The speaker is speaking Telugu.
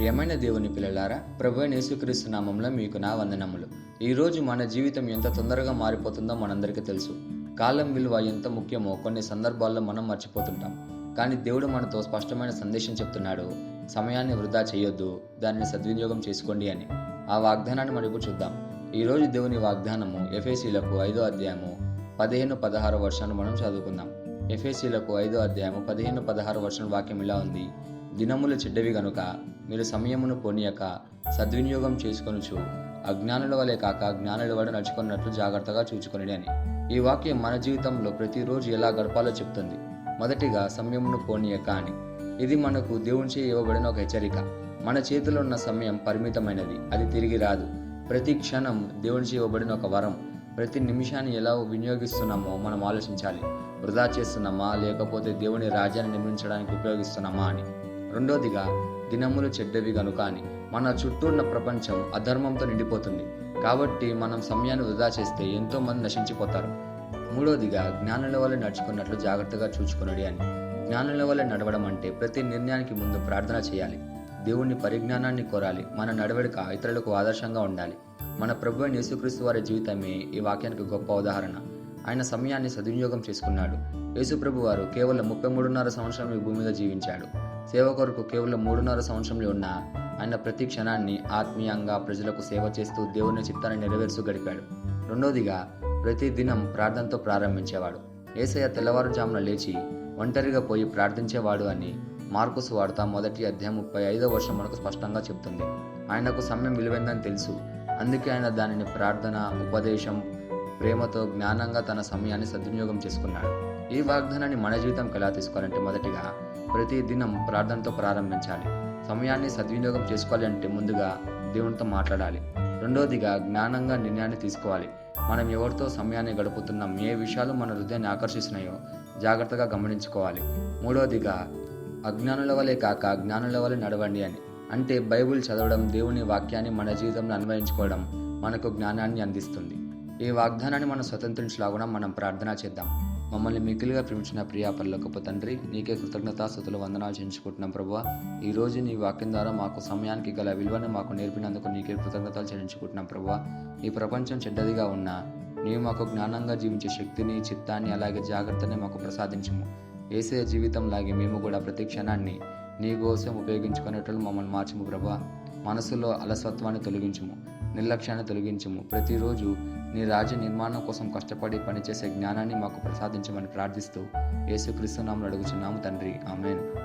ప్రియమైన దేవుని పిల్లలారా ప్రభు అయిన యేసుక్రీస్తు నామంలో మీకు నా వందనములు. ఈరోజు మన జీవితం ఎంత తొందరగా మారిపోతుందో మనందరికీ తెలుసు. కాలం విలువ ఎంత ముఖ్యమో కొన్ని సందర్భాల్లో మనం మర్చిపోతుంటాం. కానీ దేవుడు మనతో స్పష్టమైన సందేశం చెప్తున్నాడు సమయాన్ని వృధా చేయొద్దు దానిని సద్వినియోగం చేసుకోండి అని. ఆ వాగ్దానాన్ని మనం చూద్దాం. ఈరోజు దేవుని వాగ్దానము ఎఫ్ఎసీలకు ఐదో అధ్యాయము పదిహేను పదహారు వర్షాలు మనం చదువుకుందాం. ఎఫ్ఎసీలకు ఐదో అధ్యాయము పదిహేను పదహారు వర్షం వాక్యం ఇలా ఉంది. దినములు చెడ్డవి గనుక మీరు సమయమును పోనీయక సద్వినియోగం చేసుకొనుచు అజ్ఞానుల వలె కాక జ్ఞానుల వడ నడుచుకున్నట్లు జాగ్రత్తగా చూచుకొనిడి అని. ఈ వాక్యం మన జీవితంలో ప్రతిరోజు ఎలా గడపాలో చెప్తుంది. మొదటిగా సమయమును పోనీయక అని. ఇది మనకు దేవునిచే ఇవ్వబడిన ఒక హెచ్చరిక. మన చేతిలో ఉన్న సమయం పరిమితమైనది. అది తిరిగి రాదు. ప్రతి క్షణం దేవునిచే ఇవ్వబడిన ఒక వరం. ప్రతి నిమిషాన్ని ఎలా వినియోగిస్తున్నామో మనం ఆలోచించాలి. వృధా చేస్తున్నామా? లేకపోతే దేవుని రాజ్యాన్ని నిర్మించడానికి ఉపయోగిస్తున్నామా అని. రెండోదిగా దినములు చెడ్డవి గనుక అని మన చుట్టూ ఉన్న ప్రపంచం అధర్మంతో నిండిపోతుంది. కాబట్టి మనం సమయాన్ని వృధా చేస్తే ఎంతో మంది నశించిపోతారు. మూడోదిగా జ్ఞానుల వల్ల నడుచుకున్నట్లు జాగ్రత్తగా చూచుకునడి అని. జ్ఞానుల వల్ల నడవడం అంటే ప్రతి నిర్ణయానికి ముందు ప్రార్థన చేయాలి. దేవుణ్ణి పరిజ్ఞానాన్ని కోరాలి. మన నడవడిక ఇతరులకు ఆదర్శంగా ఉండాలి. మన ప్రభు యేసుక్రీస్తు వారి జీవితమే ఈ వాక్యానికి గొప్ప ఉదాహరణ. ఆయన సమయాన్ని సద్వినియోగం చేసుకున్నాడు. యేసుప్రభు వారు కేవలం ముప్పై మూడున్నర సంవత్సరం ఈ భూమి మీద జీవించాడు. సేవ కొరకు కేవలం మూడున్నర సంవత్సరంలో ఉన్న ఆయన ప్రతి క్షణాన్ని ఆత్మీయంగా ప్రజలకు సేవ చేస్తూ దేవుని చిత్తాన్ని నెరవేర్చు గడిపాడు. రెండోదిగా ప్రతిదినం ప్రార్థనతో ప్రారంభించేవాడు. ఏసయ్య తెల్లవారుజామున లేచి ఒంటరిగా పోయి ప్రార్థించేవాడు అని మార్కుస్ వార్త మొదటి అధ్యాయం ముప్పై ఐదో వర్షం మనకు స్పష్టంగా చెప్తుంది ఆయనకు సమయం విలువైందని తెలుసు. అందుకే ఆయన దానిని ప్రార్థన ఉపదేశం ప్రేమతో జ్ఞానంగా తన సమయాన్ని సద్వినియోగం చేసుకున్నాడు. ఈ వాగ్దానాన్ని మన జీవితంకి ఎలా తీసుకోవాలంటే మొదటిగా ప్రతి దినం ప్రార్థనతో ప్రారంభించాలి. సమయాన్ని సద్వినియోగం చేసుకోవాలి అంటే ముందుగా దేవునితో మాట్లాడాలి. రెండోదిగా జ్ఞానంగా నిర్ణయాన్ని తీసుకోవాలి. మనం ఎవరితో సమయాన్ని గడుపుతున్నాం ఏ విషయాలు మన హృదయాన్ని ఆకర్షిస్తున్నాయో జాగ్రత్తగా గమనించుకోవాలి. మూడోదిగా అజ్ఞానుల వలె కాక జ్ఞానుల వలె నడవండి అని. అంటే బైబిల్ చదవడం దేవుని వాక్యాన్ని మన జీవితంలో అన్వయించుకోవడం మనకు జ్ఞానాన్ని అందిస్తుంది. ఈ వాగ్దానాన్ని మనం స్వతంత్రించలాగున మనం ప్రార్థన చేద్దాం. మమ్మల్ని మిగిలిగా ప్రేమించిన ప్రియా పరలోకపు తండ్రి నీకే కృతజ్ఞతాస్థుతులు వందనాలు చెల్లించుకుంటున్నాం ప్రభు ఈ రోజు నీ వాక్యం ద్వారా మాకు సమయానికి గల విలువను మాకు నేర్పినందుకు నీకే కృతజ్ఞతలు చెల్లించుకుంటున్నాం ప్రభు ఈ ప్రపంచం చెడ్డదిగా ఉన్నా నీవు మాకు జ్ఞానంగా జీవించే శక్తిని చిత్తాన్ని అలాగే జాగ్రత్తని మాకు ప్రసాదించము. ఏసే జీవితం లాగే మేము కూడా ప్రతి క్షణాన్ని నీ కోసం ఉపయోగించుకునేటట్లు మమ్మల్ని మార్చము ప్రభా మనసులో అలసత్వాన్ని తొలగించుము. నిర్లక్ష్యాన్ని తొలగించము. ప్రతిరోజు నీ రాజ్య నిర్మాణం కోసం కష్టపడి పనిచేసే జ్ఞానాన్ని మాకు ప్రసాదించమని ప్రార్థిస్తూ యేసుక్రీస్తు నామలు అడుగుచున్నాము తండ్రి. ఆమెన్.